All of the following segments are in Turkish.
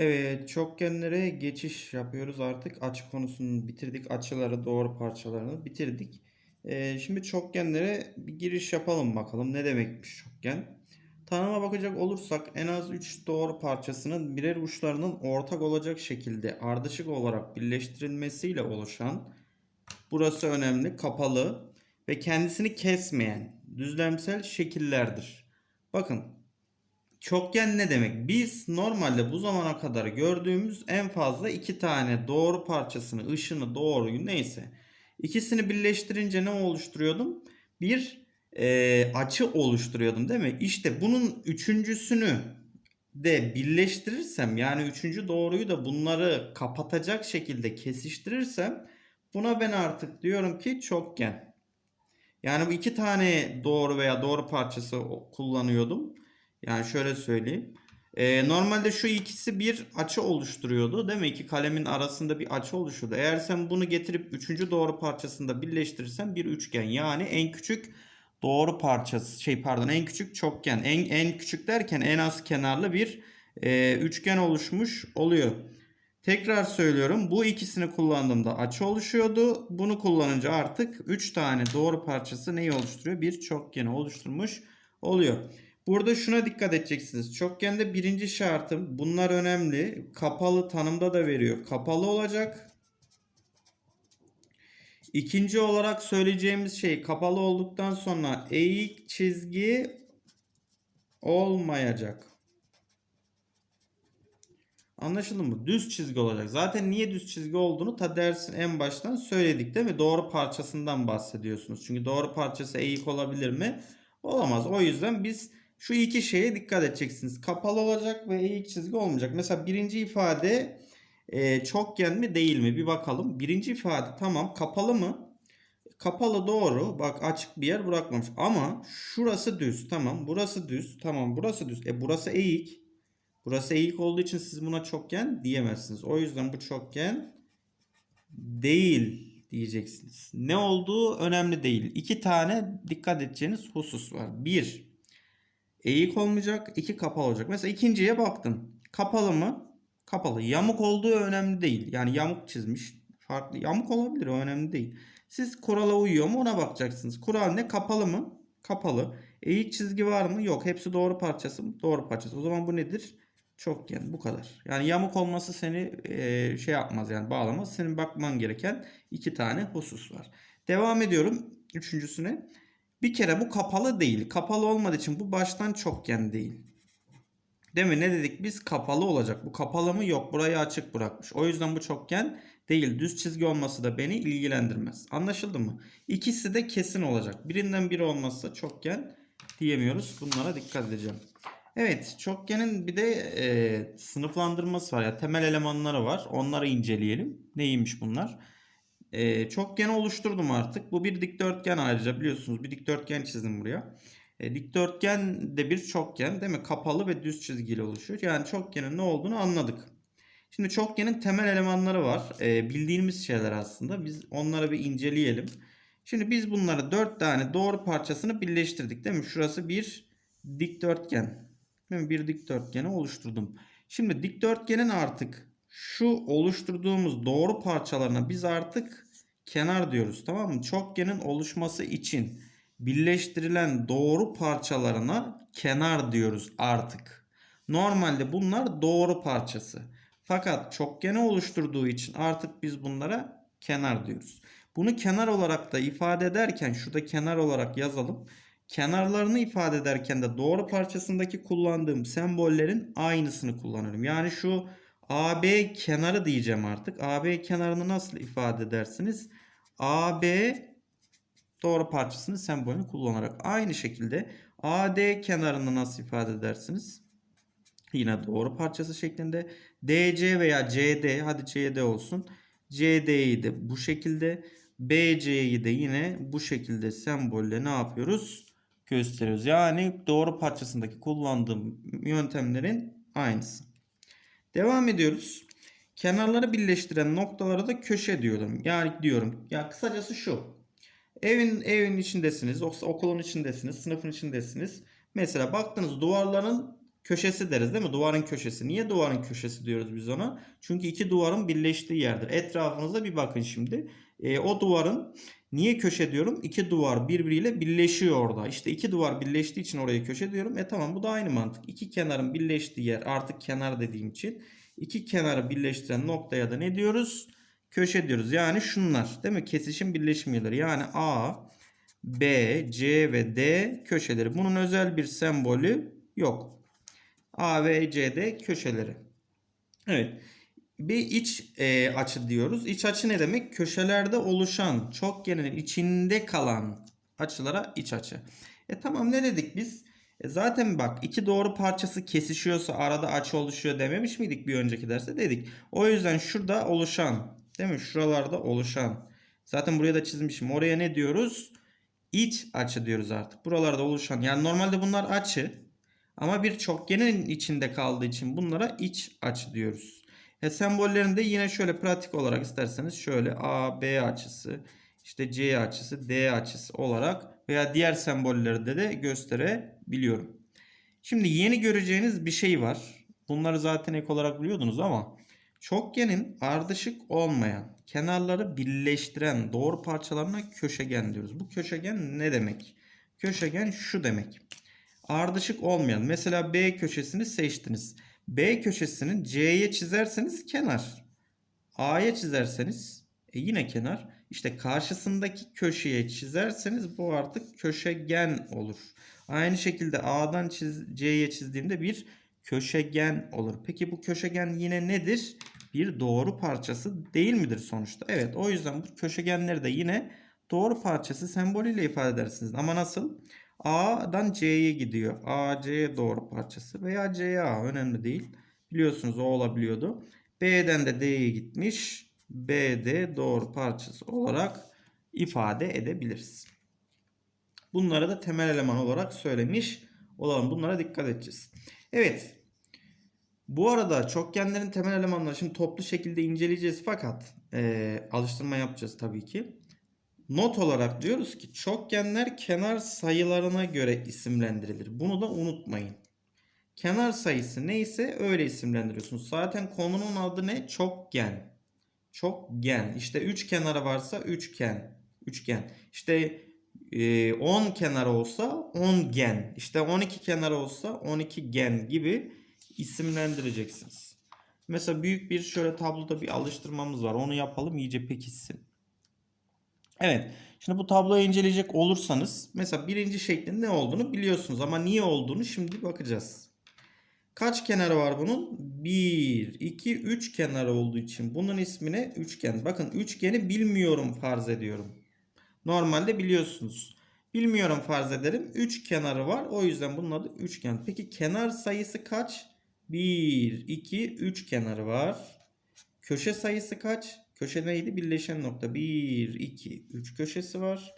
Evet, çokgenlere geçiş yapıyoruz artık. Açı konusunu bitirdik. Açıları, doğru parçalarını bitirdik. Ee, şimdi çokgenlere bir giriş yapalım bakalım. Ne demekmiş çokgen? Tanıma bakacak olursak en az 3 doğru parçasının birer uçlarının ortak olacak şekilde ardışık olarak birleştirilmesiyle oluşan burası önemli kapalı ve kendisini kesmeyen düzlemsel şekillerdir. Bakın Çokgen ne demek? Biz normalde bu zamana kadar gördüğümüz en fazla iki tane doğru parçasını, ışını, doğruyu neyse. ikisini birleştirince ne oluşturuyordum? Bir e, açı oluşturuyordum değil mi? İşte bunun üçüncüsünü de birleştirirsem yani üçüncü doğruyu da bunları kapatacak şekilde kesiştirirsem buna ben artık diyorum ki çokgen. Yani bu iki tane doğru veya doğru parçası kullanıyordum. Yani şöyle söyleyeyim. Ee, normalde şu ikisi bir açı oluşturuyordu. Demek ki kalemin arasında bir açı oluşuyordu. Eğer sen bunu getirip üçüncü doğru parçasında birleştirirsen bir üçgen. Yani en küçük doğru parçası şey pardon en küçük çokgen. En, en küçük derken en az kenarlı bir e, üçgen oluşmuş oluyor. Tekrar söylüyorum. Bu ikisini kullandığımda açı oluşuyordu. Bunu kullanınca artık 3 tane doğru parçası neyi oluşturuyor? Bir çokgeni oluşturmuş oluyor. Burada şuna dikkat edeceksiniz. Çokgende birinci şartım bunlar önemli. Kapalı tanımda da veriyor. Kapalı olacak. İkinci olarak söyleyeceğimiz şey kapalı olduktan sonra eğik çizgi olmayacak. Anlaşıldı mı? Düz çizgi olacak. Zaten niye düz çizgi olduğunu ta dersin en baştan söyledik değil mi? Doğru parçasından bahsediyorsunuz. Çünkü doğru parçası eğik olabilir mi? Olamaz. O yüzden biz şu iki şeye dikkat edeceksiniz. Kapalı olacak ve eğik çizgi olmayacak. Mesela birinci ifade e, çokgen mi değil mi? Bir bakalım. Birinci ifade tamam kapalı mı? Kapalı doğru. Bak açık bir yer bırakmamış. Ama şurası düz. Tamam. Burası düz. Tamam. Burası düz. E burası eğik. Burası eğik olduğu için siz buna çokgen diyemezsiniz. O yüzden bu çokgen değil diyeceksiniz. Ne olduğu önemli değil. İki tane dikkat edeceğiniz husus var. Bir, eğik olmayacak. iki kapalı olacak. Mesela ikinciye baktın. Kapalı mı? Kapalı. Yamuk olduğu önemli değil. Yani yamuk çizmiş. Farklı. Yamuk olabilir o önemli değil. Siz kurala uyuyor mu ona bakacaksınız. Kural ne? Kapalı mı? Kapalı. Eğik çizgi var mı? Yok. Hepsi doğru parçası mı? Doğru parçası. O zaman bu nedir? Çokgen. Bu kadar. Yani yamuk olması seni e, şey yapmaz yani bağlamaz. Senin bakman gereken iki tane husus var. Devam ediyorum. Üçüncüsüne. Bir kere bu kapalı değil. Kapalı olmadığı için bu baştan çokgen değil. Değil mi? Ne dedik biz? Kapalı olacak. Bu kapalı mı? Yok. Burayı açık bırakmış. O yüzden bu çokgen değil. Düz çizgi olması da beni ilgilendirmez. Anlaşıldı mı? İkisi de kesin olacak. Birinden biri olmazsa çokgen diyemiyoruz. Bunlara dikkat edeceğim. Evet, çokgenin bir de e, sınıflandırması var ya temel elemanları var. Onları inceleyelim. Neymiş bunlar? E, çokgeni oluşturdum artık. Bu bir dikdörtgen ayrıca biliyorsunuz bir dikdörtgen çizdim buraya. E, dikdörtgen de bir çokgen değil mi? Kapalı ve düz çizgiyle oluşuyor. Yani çokgenin ne olduğunu anladık. Şimdi çokgenin temel elemanları var. E, bildiğimiz şeyler aslında. Biz onları bir inceleyelim. Şimdi biz bunları dört tane doğru parçasını birleştirdik değil mi? Şurası bir dikdörtgen. Bir dikdörtgeni oluşturdum. Şimdi dikdörtgenin artık şu oluşturduğumuz doğru parçalarına biz artık kenar diyoruz tamam mı? Çokgenin oluşması için birleştirilen doğru parçalarına kenar diyoruz artık. Normalde bunlar doğru parçası. Fakat çokgeni oluşturduğu için artık biz bunlara kenar diyoruz. Bunu kenar olarak da ifade ederken şurada kenar olarak yazalım. Kenarlarını ifade ederken de doğru parçasındaki kullandığım sembollerin aynısını kullanıyorum. Yani şu AB kenarı diyeceğim artık. AB kenarını nasıl ifade edersiniz? AB doğru parçasının sembolünü kullanarak. Aynı şekilde AD kenarını nasıl ifade edersiniz? Yine doğru parçası şeklinde. DC veya CD hadi CD olsun. CD'yi de bu şekilde. BC'yi de yine bu şekilde sembolle ne yapıyoruz? Gösteriyoruz. Yani doğru parçasındaki kullandığım yöntemlerin aynısı. Devam ediyoruz. Kenarları birleştiren noktalara da köşe diyorum. Yani diyorum. Ya kısacası şu. Evin evin içindesiniz, okulun içindesiniz, sınıfın içindesiniz. Mesela baktınız duvarların köşesi deriz değil mi? Duvarın köşesi. Niye duvarın köşesi diyoruz biz ona? Çünkü iki duvarın birleştiği yerdir. Etrafınıza bir bakın şimdi. E, o duvarın niye köşe diyorum? İki duvar birbiriyle birleşiyor orada. İşte iki duvar birleştiği için oraya köşe diyorum. E tamam bu da aynı mantık. İki kenarın birleştiği yer artık kenar dediğim için iki kenarı birleştiren noktaya da ne diyoruz? Köşe diyoruz. Yani şunlar değil mi? Kesişim birleşim yerleri. Yani A, B, C ve D köşeleri. Bunun özel bir sembolü yok. A ve C D köşeleri. Evet. Bir iç e, açı diyoruz. İç açı ne demek? Köşelerde oluşan çokgenin içinde kalan açılara iç açı. E tamam ne dedik biz? E zaten bak iki doğru parçası kesişiyorsa arada açı oluşuyor dememiş miydik bir önceki derste? Dedik. O yüzden şurada oluşan değil mi? Şuralarda oluşan. Zaten buraya da çizmişim. Oraya ne diyoruz? İç açı diyoruz artık. Buralarda oluşan. Yani normalde bunlar açı. Ama bir çokgenin içinde kaldığı için bunlara iç açı diyoruz. E sembollerinde yine şöyle pratik olarak isterseniz şöyle A, B açısı, işte C açısı, D açısı olarak veya diğer sembollerde de gösterebiliyorum. Şimdi yeni göreceğiniz bir şey var. Bunları zaten ek olarak biliyordunuz ama çokgenin ardışık olmayan, kenarları birleştiren doğru parçalarına köşegen diyoruz. Bu köşegen ne demek? Köşegen şu demek. Ardışık olmayan mesela B köşesini seçtiniz. B köşesini C'ye çizerseniz kenar. A'ya çizerseniz e yine kenar. İşte karşısındaki köşeye çizerseniz bu artık köşegen olur. Aynı şekilde A'dan çiz, C'ye çizdiğimde bir köşegen olur. Peki bu köşegen yine nedir? Bir doğru parçası değil midir sonuçta? Evet o yüzden bu köşegenleri de yine doğru parçası sembolüyle ifade edersiniz. Ama nasıl? A'dan C'ye gidiyor. A, C doğru parçası veya CA önemli değil. Biliyorsunuz o olabiliyordu. B'den de D'ye gitmiş. BD doğru parçası olarak ifade edebiliriz. Bunları da temel eleman olarak söylemiş olalım. Bunlara dikkat edeceğiz. Evet. Bu arada çokgenlerin temel elemanları şimdi toplu şekilde inceleyeceğiz fakat e, alıştırma yapacağız tabii ki. Not olarak diyoruz ki çokgenler kenar sayılarına göre isimlendirilir. Bunu da unutmayın. Kenar sayısı neyse öyle isimlendiriyorsunuz. Zaten konunun adı ne? Çokgen. Çokgen. İşte 3 kenarı varsa üçgen. Üçgen. İşte 10 e, kenar olsa 10 gen. İşte 12 kenar olsa 12 gen gibi isimlendireceksiniz. Mesela büyük bir şöyle tabloda bir alıştırmamız var. Onu yapalım iyice pekişsin. Evet. Şimdi bu tabloyu inceleyecek olursanız mesela birinci şeklin ne olduğunu biliyorsunuz ama niye olduğunu şimdi bakacağız. Kaç kenarı var bunun? 1, 2, 3 kenarı olduğu için bunun ismine üçgen. Bakın üçgeni bilmiyorum farz ediyorum. Normalde biliyorsunuz. Bilmiyorum farz ederim. 3 kenarı var. O yüzden bunun adı üçgen. Peki kenar sayısı kaç? 1, 2, 3 kenarı var. Köşe sayısı kaç? Köşe neydi? Birleşen nokta. 1, 2, 3 köşesi var.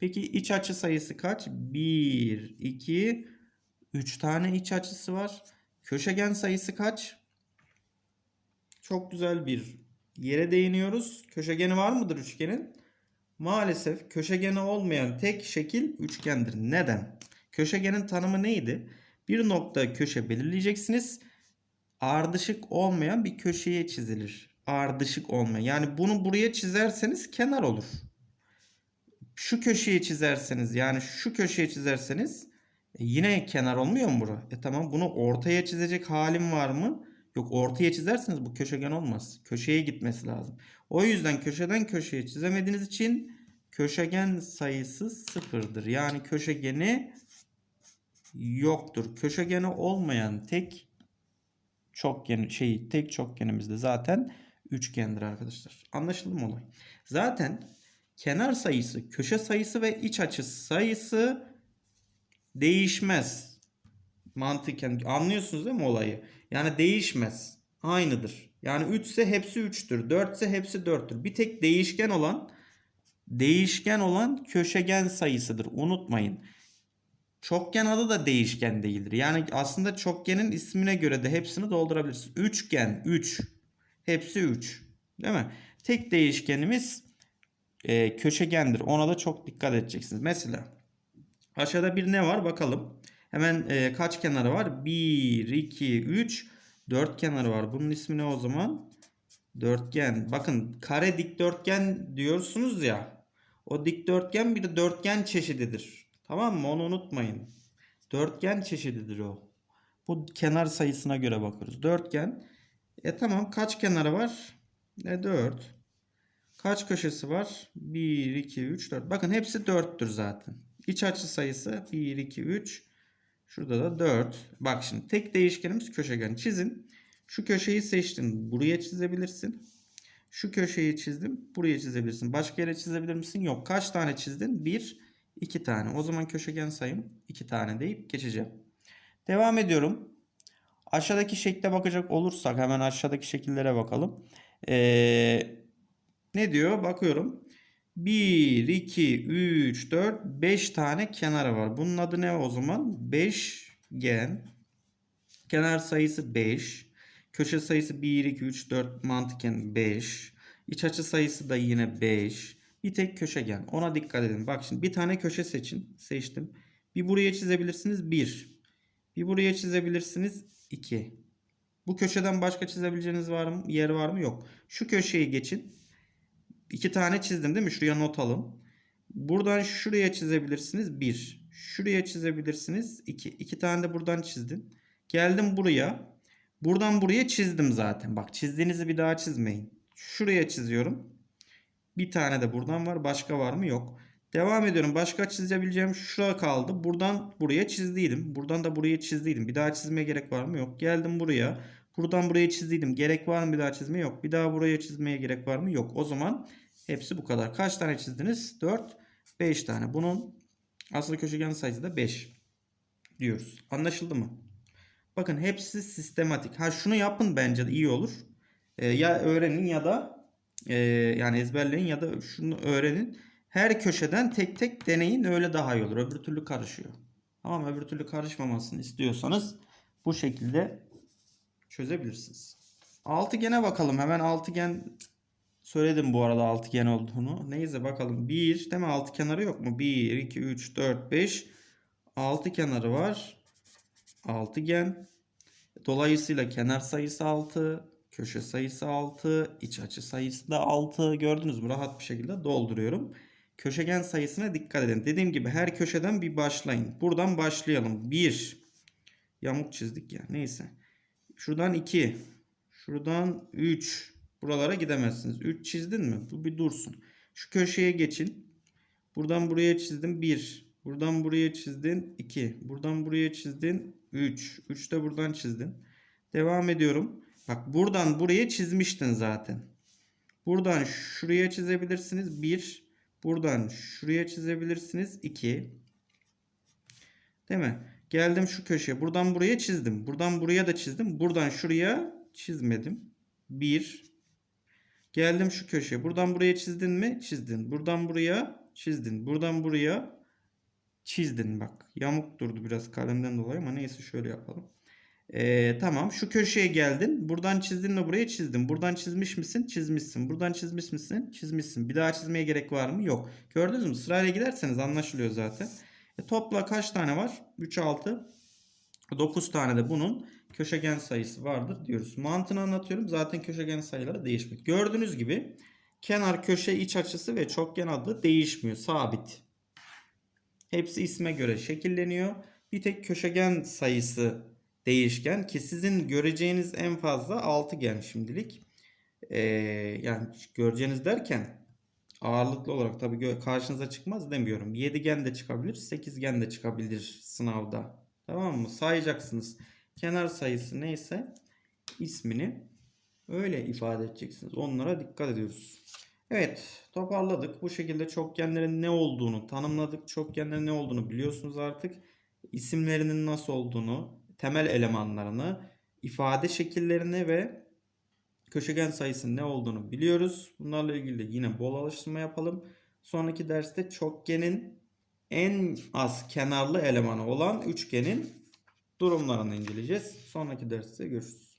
Peki iç açı sayısı kaç? 1, 2, 3 tane iç açısı var. Köşegen sayısı kaç? Çok güzel bir yere değiniyoruz. Köşegeni var mıdır üçgenin? Maalesef köşegeni olmayan tek şekil üçgendir. Neden? Köşegenin tanımı neydi? Bir nokta köşe belirleyeceksiniz. Ardışık olmayan bir köşeye çizilir. Ardışık olmayan. Yani bunu buraya çizerseniz kenar olur. Şu köşeye çizerseniz yani şu köşeye çizerseniz e yine kenar olmuyor mu bura? E tamam bunu ortaya çizecek halim var mı? Yok ortaya çizerseniz bu köşegen olmaz. Köşeye gitmesi lazım. O yüzden köşeden köşeye çizemediğiniz için köşegen sayısı sıfırdır. Yani köşegeni yoktur. Köşegeni olmayan tek çokgen şey tek çokgenimiz de zaten üçgendir arkadaşlar. Anlaşıldı mı olay? Zaten kenar sayısı, köşe sayısı ve iç açı sayısı değişmez. Mantıken anlıyorsunuz değil mi olayı? Yani değişmez. Aynıdır. Yani 3 ise hepsi 3'tür. 4 ise hepsi 4'tür. Bir tek değişken olan değişken olan köşegen sayısıdır. Unutmayın. Çokgen adı da değişken değildir. Yani aslında çokgenin ismine göre de hepsini doldurabilirsiniz. Üçgen 3. Hepsi 3. Değil mi? Tek değişkenimiz e, köşegendir. Ona da çok dikkat edeceksiniz. Mesela aşağıda bir ne var bakalım. Hemen e, kaç kenarı var? 1, 2, 3, 4 kenarı var. Bunun ismi ne o zaman? Dörtgen. Bakın kare dikdörtgen diyorsunuz ya. O dikdörtgen bir de dörtgen çeşididir. Tamam mı? Onu unutmayın. Dörtgen çeşididir o. Bu kenar sayısına göre bakıyoruz. Dörtgen. E tamam kaç kenarı var? E 4. Kaç köşesi var? 1, 2, 3, 4. Bakın hepsi 4'tür zaten. İç açı sayısı 1, 2, 3. Şurada da 4. Bak şimdi tek değişkenimiz köşegen. Çizin. Şu köşeyi seçtin. Buraya çizebilirsin. Şu köşeyi çizdim. Buraya çizebilirsin. Başka yere çizebilir misin? Yok. Kaç tane çizdin? 1, 2 tane. O zaman köşegen sayım 2 tane deyip geçeceğim. Devam ediyorum. Aşağıdaki şekle bakacak olursak hemen aşağıdaki şekillere bakalım. Ee, ne diyor? Bakıyorum. 1, 2, 3, 4, 5 tane kenarı var. Bunun adı ne o zaman? Beşgen. Kenar sayısı 5. Köşe sayısı 1, 2, 3, 4 mantıken 5. İç açı sayısı da yine 5. Bir tek köşegen. Ona dikkat edin. Bak şimdi bir tane köşe seçin. Seçtim. Bir buraya çizebilirsiniz 1. Bir buraya çizebilirsiniz 2. Bu köşeden başka çizebileceğiniz var mı? Yer var mı? Yok. Şu köşeyi geçin. İki tane çizdim değil mi? Şuraya not alın. Buradan şuraya çizebilirsiniz 1. Şuraya çizebilirsiniz 2. İki tane de buradan çizdin. Geldim buraya. Buradan buraya çizdim zaten. Bak çizdiğinizi bir daha çizmeyin. Şuraya çiziyorum. Bir tane de buradan var. Başka var mı? Yok. Devam ediyorum. Başka çizebileceğim şuraya kaldı. Buradan buraya çizdiydim. Buradan da buraya çizdiydim. Bir daha çizmeye gerek var mı? Yok. Geldim buraya. Buradan buraya çizdiydim. Gerek var mı bir daha çizmeye? Yok. Bir daha buraya çizmeye gerek var mı? Yok. O zaman hepsi bu kadar. Kaç tane çizdiniz? 4, 5 tane. Bunun asıl köşegen sayısı da 5 diyoruz. Anlaşıldı mı? Bakın hepsi sistematik. Ha şunu yapın bence de iyi olur. Ee, ya öğrenin ya da e, yani ezberleyin ya da şunu öğrenin. Her köşeden tek tek deneyin öyle daha iyi olur. Öbür türlü karışıyor. Tamam öbür türlü karışmamasını istiyorsanız bu şekilde çözebilirsiniz. Altıgene bakalım. Hemen altıgen söyledim bu arada altıgen olduğunu. Neyse bakalım. 1 değil mi? Altı kenarı yok mu? 1, 2, 3, 4, 5. 6 kenarı var. Altıgen. Dolayısıyla kenar sayısı 6. Köşe sayısı 6. iç açı sayısı da 6. Gördünüz mü? Rahat bir şekilde dolduruyorum. Köşegen sayısına dikkat edin. Dediğim gibi her köşeden bir başlayın. Buradan başlayalım. 1. Yamuk çizdik ya. Neyse. Şuradan 2. Şuradan 3. Buralara gidemezsiniz. 3 çizdin mi? Bu bir dursun. Şu köşeye geçin. Buradan buraya çizdim 1. Buradan buraya çizdin 2. Buradan buraya çizdin 3. 3 de buradan çizdin. Devam ediyorum. Bak buradan buraya çizmiştin zaten. Buradan şuraya çizebilirsiniz 1. Buradan şuraya çizebilirsiniz 2. Değil mi? Geldim şu köşeye. Buradan buraya çizdim. Buradan buraya da çizdim. Buradan şuraya çizmedim. 1. Geldim şu köşeye. Buradan buraya çizdin mi? Çizdin. Buradan buraya çizdin. Buradan buraya çizdin bak. Yamuk durdu biraz kalemden dolayı ama neyse şöyle yapalım. Ee, tamam şu köşeye geldin. Buradan çizdin mi buraya çizdin. Buradan çizmiş misin? Çizmişsin. Buradan çizmiş misin? Çizmişsin. Bir daha çizmeye gerek var mı? Yok. Gördünüz mü? Sırayla giderseniz anlaşılıyor zaten. E, topla kaç tane var? 3, 6, 9 tane de bunun köşegen sayısı vardır diyoruz. Mantığını anlatıyorum. Zaten köşegen sayıları değişmiyor. Gördüğünüz gibi kenar, köşe, iç açısı ve çokgen adı değişmiyor. Sabit. Hepsi isme göre şekilleniyor. Bir tek köşegen sayısı değişken ki sizin göreceğiniz en fazla altıgen şimdilik. Ee, yani göreceğiniz derken ağırlıklı olarak tabii karşınıza çıkmaz demiyorum. Yedigen de çıkabilir, sekizgen de çıkabilir sınavda. Tamam mı? Sayacaksınız. Kenar sayısı neyse ismini öyle ifade edeceksiniz. Onlara dikkat ediyoruz. Evet toparladık. Bu şekilde çokgenlerin ne olduğunu tanımladık. Çokgenlerin ne olduğunu biliyorsunuz artık. İsimlerinin nasıl olduğunu, temel elemanlarını, ifade şekillerini ve köşegen sayısının ne olduğunu biliyoruz. Bunlarla ilgili de yine bol alıştırma yapalım. Sonraki derste çokgenin en az kenarlı elemanı olan üçgenin durumlarını inceleyeceğiz. Sonraki derste görüşürüz.